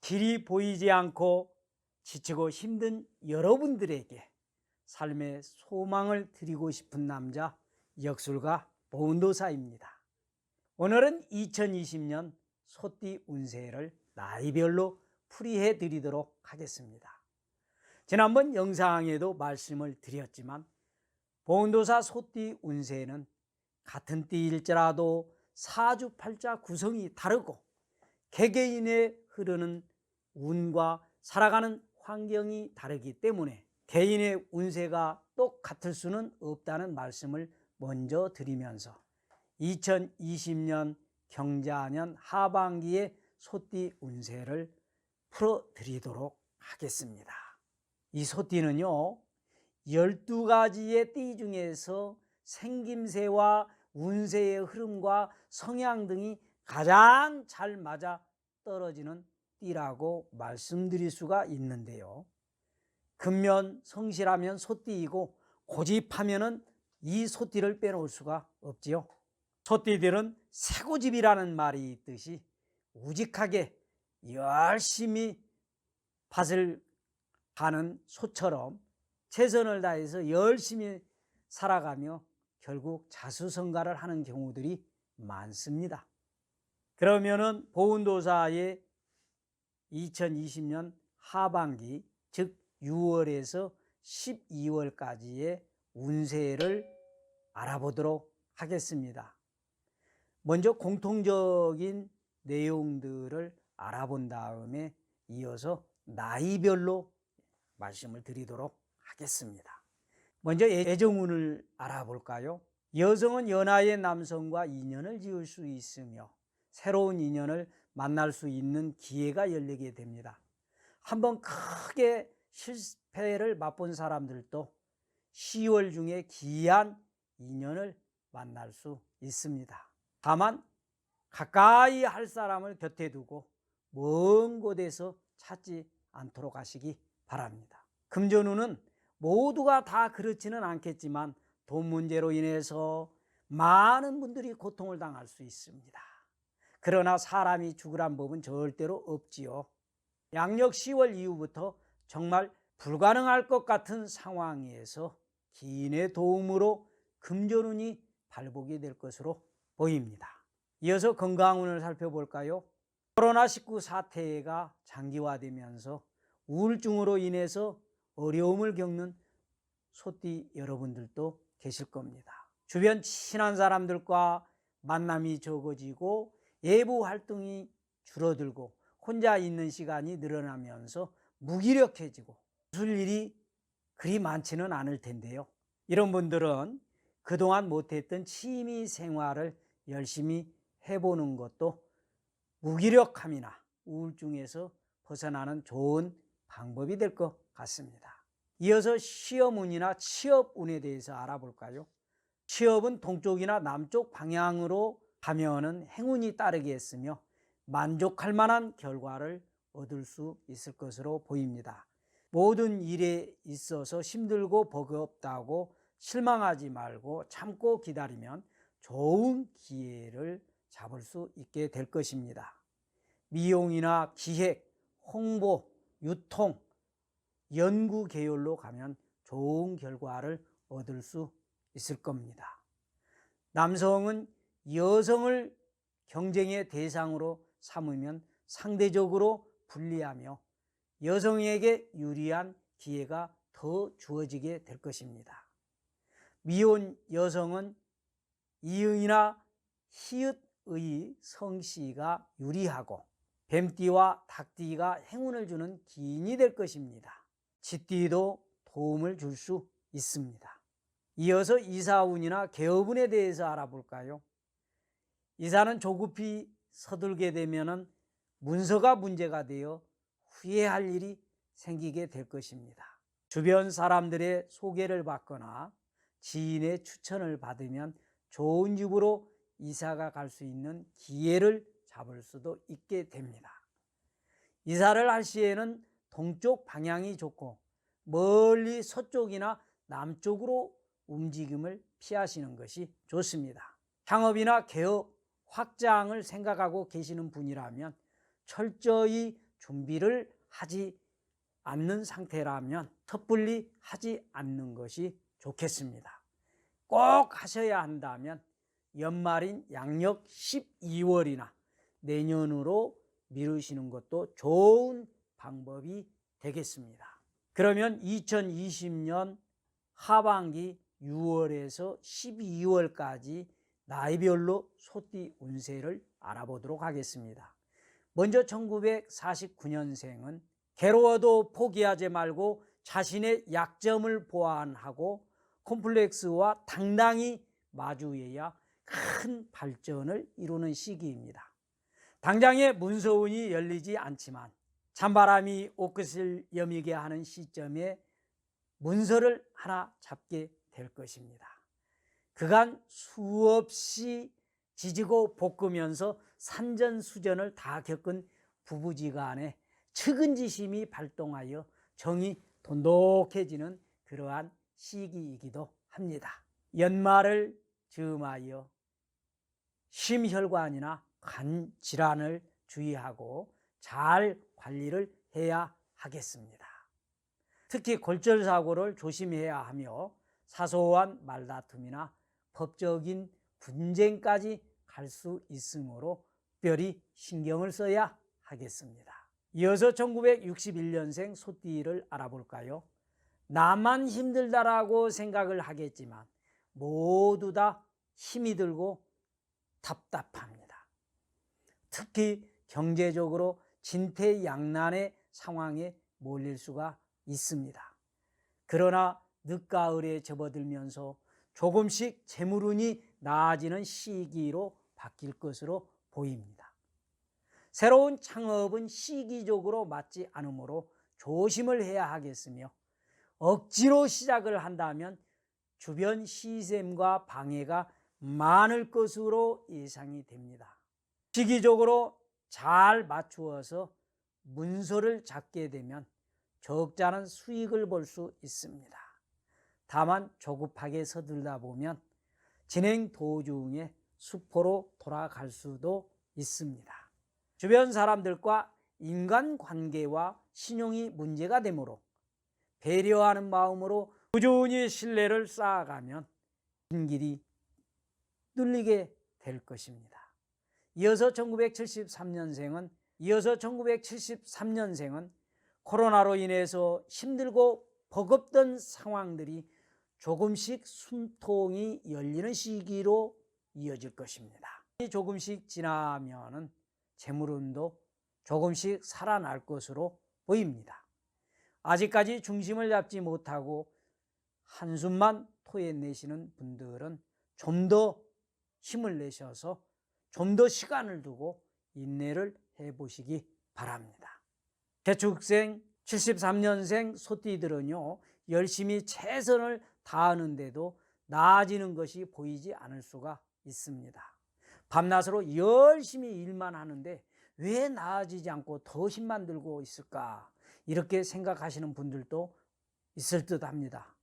길이 보이지 않고 지치고 힘든 여러분들에게 삶의 소망을 드리고 싶은 남자 역술가 보은도사입니다. 오늘은 2020년 소띠 운세를 나이별로 풀이해 드리도록 하겠습니다. 지난번 영상에도 말씀을 드렸지만 보은도사 소띠 운세는 같은 띠일지라도 사주팔자 구성이 다르고 개개인의 흐르는 운과 살아가는 환경이 다르기 때문에 개인의 운세가 똑같을 수는 없다는 말씀을 먼저 드리면서 2020년 경자년 하반기의 소띠 운세를 풀어 드리도록 하겠습니다. 이 소띠는요, 12가지의 띠 중에서 생김새와 운세의 흐름과 성향 등이 가장 잘 맞아 떨어지는 띠라고 말씀드릴 수가 있는데요. 근면 성실하면 소띠이고 고집하면은 이 소띠를 빼놓을 수가 없지요. 소띠들은 새고집이라는 말이 있듯이 우직하게 열심히 밭을 가는 소처럼 최선을 다해서 열심히 살아가며 결국 자수성가를 하는 경우들이 많습니다. 그러면은 보훈도사의 2020년 하반기 즉 6월에서 12월까지의 운세를 알아보도록 하겠습니다. 먼저 공통적인 내용들을 알아본 다음에 이어서 나이별로 말씀을 드리도록 하겠습니다. 먼저 애정운을 알아볼까요? 여성은 연하의 남성과 인연을 지을 수 있으며 새로운 인연을 만날 수 있는 기회가 열리게 됩니다. 한번 크게 실패를 맛본 사람들도 10월 중에 귀한 인연을 만날 수 있습니다. 다만 가까이 할 사람을 곁에 두고 먼 곳에서 찾지 않도록 하시기 바랍니다. 금전운은 모두가 다 그렇지는 않겠지만 돈 문제로 인해서 많은 분들이 고통을 당할 수 있습니다. 그러나 사람이 죽으란 법은 절대로 없지요. 양력 10월 이후부터 정말 불가능할 것 같은 상황에서 기인의 도움으로 금전운이 발복이 될 것으로 보입니다. 이어서 건강운을 살펴볼까요? 코로나19 사태가 장기화되면서 우울증으로 인해서 어려움을 겪는 소띠 여러분들도 계실 겁니다. 주변 친한 사람들과 만남이 적어지고 예부 활동이 줄어들고 혼자 있는 시간이 늘어나면서 무기력해지고 무슨 일이 그리 많지는 않을 텐데요. 이런 분들은 그동안 못했던 취미 생활을 열심히 해보는 것도 무기력함이나 우울증에서 벗어나는 좋은 방법이 될 것 같습니다. 이어서 시험운이나 취업운에 대해서 알아볼까요? 취업은 동쪽이나 남쪽 방향으로 가면은 행운이 따르겠으며 만족할 만한 결과를 얻을 수 있을 것으로 보입니다. 모든 일에 있어서 힘들고 버겁다고 실망하지 말고 참고 기다리면 좋은 기회를 잡을 수 있게 될 것입니다. 미용이나 기획, 홍보, 유통, 연구 계열로 가면 좋은 결과를 얻을 수 있을 겁니다. 남성은 여성을 경쟁의 대상으로 삼으면 상대적으로 불리하며 여성에게 유리한 기회가 더 주어지게 될 것입니다. 미혼 여성은 이응이나 히읗의 성씨가 유리하고 뱀띠와 닭띠가 행운을 주는 기인이 될 것입니다. 쥐띠도 도움을 줄 수 있습니다. 이어서 이사운이나 개업운에 대해서 알아볼까요? 이사는 조급히 서둘게 되면 문서가 문제가 되어 후회할 일이 생기게 될 것입니다. 주변 사람들의 소개를 받거나 지인의 추천을 받으면 좋은 집으로 이사가 갈 수 있는 기회를 잡을 수도 있게 됩니다. 이사를 할 시에는 동쪽 방향이 좋고 멀리 서쪽이나 남쪽으로 움직임을 피하시는 것이 좋습니다. 창업이나 개업, 확장을 생각하고 계시는 분이라면 철저히 준비를 하지 않는 상태라면 섣불리 하지 않는 것이 좋겠습니다. 꼭 하셔야 한다면 연말인 양력 12월이나 내년으로 미루시는 것도 좋은 방법이 되겠습니다. 그러면 2020년 하반기 6월에서 12월까지 나이별로 소띠 운세를 알아보도록 하겠습니다. 먼저 1949년생은 괴로워도 포기하지 말고 자신의 약점을 보완하고 콤플렉스와 당당히 마주해야 큰 발전을 이루는 시기입니다. 당장에 문서운이 열리지 않지만 찬바람이 옷끝을 여미게 하는 시점에 문서를 하나 잡게 될 것입니다. 그간 수없이 지지고 볶으면서 산전수전을 다 겪은 부부지간에 측은지심이 발동하여 정이 돈독해지는 그러한 시기이기도 합니다. 연말을 즈음하여 심혈관이나 간 질환을 주의하고 잘 관리를 해야 하겠습니다. 특히 골절 사고를 조심해야 하며 사소한 말다툼이나 법적인 분쟁까지 갈 수 있으므로 특별히 신경을 써야 하겠습니다. 이어서 1961년생 소띠를 알아볼까요? 나만 힘들다라고 생각을 하겠지만 모두 다 힘이 들고 답답합니다. 특히 경제적으로 진퇴양난의 상황에 몰릴 수가 있습니다. 그러나 늦가을에 접어들면서 조금씩 재물운이 나아지는 시기로 바뀔 것으로 보입니다. 새로운 창업은 시기적으로 맞지 않으므로 조심을 해야 하겠으며 억지로 시작을 한다면 주변 시샘과 방해가 많을 것으로 예상이 됩니다. 시기적으로 잘 맞추어서 문서를 잡게 되면 적잖은 수익을 볼 수 있습니다. 다만 조급하게 서들다 보면 진행 도중에 수포로 돌아갈 수도 있습니다. 주변 사람들과 인간 관계와 신용이 문제가 되므로 배려하는 마음으로 꾸준히 신뢰를 쌓아가면 긴 길이 뚫리게 될 것입니다. 이어서 1973년생은 이어서 1973년생은 코로나로 인해서 힘들고 버겁던 상황들이 조금씩 숨통이 열리는 시기로 이어질 것입니다. 조금씩 지나면은 재물운도 조금씩 살아날 것으로 보입니다. 아직까지 중심을 잡지 못하고 한숨만 토해내시는 분들은 좀 더 힘을 내셔서 좀 더 시간을 두고 인내를 해보시기 바랍니다. 개축생 73년생 소띠들은요, 열심히 최선을 다 하는데도 나아지는 것이 보이지 않을 수가 있습니다. 밤낮으로 열심히 일만 하는데 왜 나아지지 않고 더 힘만 들고 있을까? 이렇게 생각하시는 분들도 있을 듯 합니다.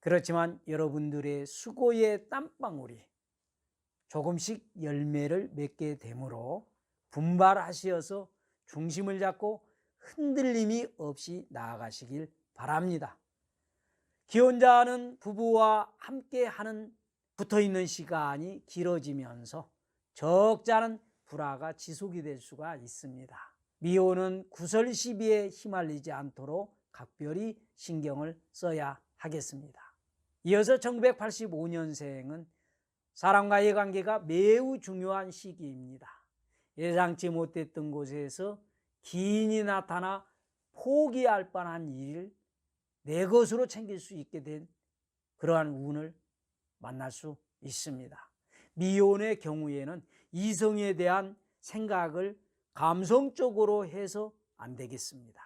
그렇지만 여러분들의 수고의 땀방울이 조금씩 열매를 맺게 되므로 분발하시어서 중심을 잡고 흔들림이 없이 나아가시길 바랍니다. 기혼자는 부부와 함께 하는 붙어 있는 시간이 길어지면서 적잖은 불화가 지속이 될 수가 있습니다. 미혼은 구설 시비에 휘말리지 않도록 각별히 신경을 써야 하겠습니다. 이어서 1985년생은 사람과의 관계가 매우 중요한 시기입니다. 예상치 못했던 곳에서 기인이 나타나 포기할 뻔한 일을 내 것으로 챙길 수 있게 된 그러한 운을 만날 수 있습니다. 미혼의 경우에는 이성에 대한 생각을 감성적으로 해서 안 되겠습니다.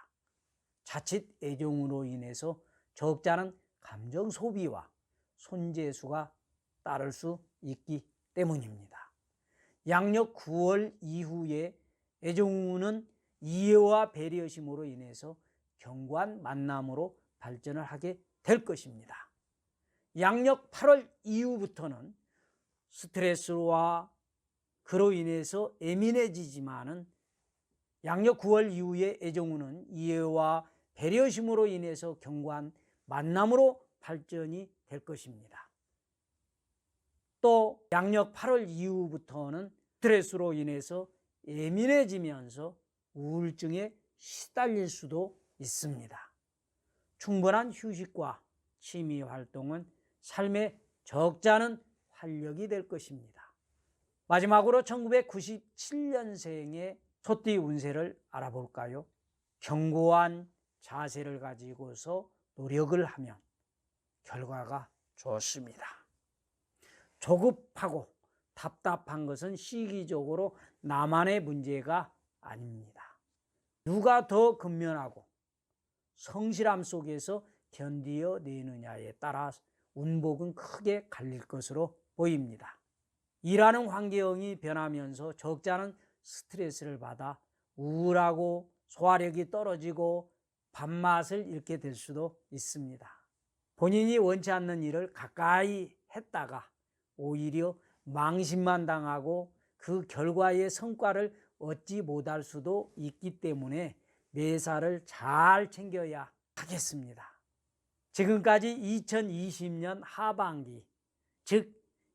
자칫 애정으로 인해서 적잖은 감정 소비와 손재수가 따를 수 있기 때문입니다. 양력 9월 이후에 애정운은 이해와 배려심으로 인해서 경관 만남으로 발전을 하게 될 것입니다. 양력 8월 이후부터는 스트레스와 그로 인해서 예민해지지만은 양력 9월 이후에 애정우는 이해와 배려심으로 인해서 견고한 만남으로 발전이 될 것입니다. 또 양력 8월 이후부터는 스트레스로 인해서 예민해지면서 우울증에 시달릴 수도 있습니다. 충분한 휴식과 취미 활동은 삶의 적잖은 활력이 될 것입니다. 마지막으로 1997년생의 소띠 운세를 알아볼까요? 견고한 자세를 가지고서 노력을 하면 결과가 좋습니다. 조급하고 답답한 것은 시기적으로 나만의 문제가 아닙니다. 누가 더 근면하고 성실함 속에서 견디어 내느냐에 따라 운복은 크게 갈릴 것으로 보입니다. 일하는 환경이 변하면서 적잖은 스트레스를 받아 우울하고 소화력이 떨어지고 밥맛을 잃게 될 수도 있습니다. 본인이 원치 않는 일을 가까이 했다가 오히려 망신만 당하고 그 결과의 성과를 얻지 못할 수도 있기 때문에 매사를 잘 챙겨야 하겠습니다. 지금까지 2020년 하반기, 즉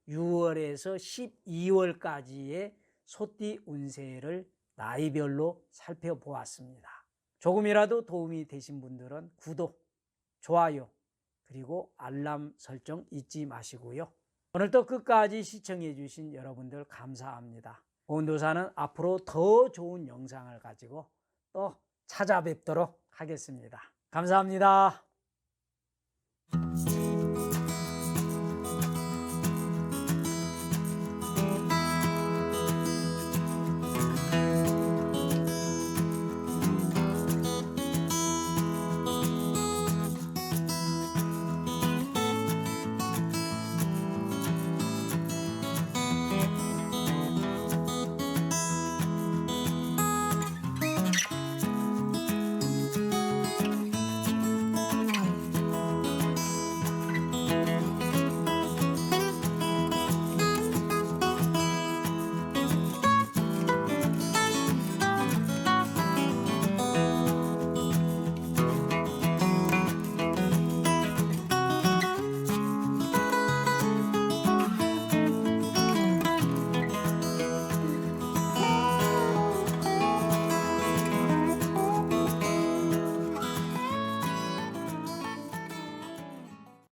6월에서 12월까지의 소띠 운세를 나이별로 살펴보았습니다. 조금이라도 도움이 되신 분들은 구독, 좋아요, 그리고 알람 설정 잊지 마시고요. 오늘도 끝까지 시청해 주신 여러분들 감사합니다. 온도사는 앞으로 더 좋은 영상을 가지고 또 찾아뵙도록 하겠습니다. 감사합니다.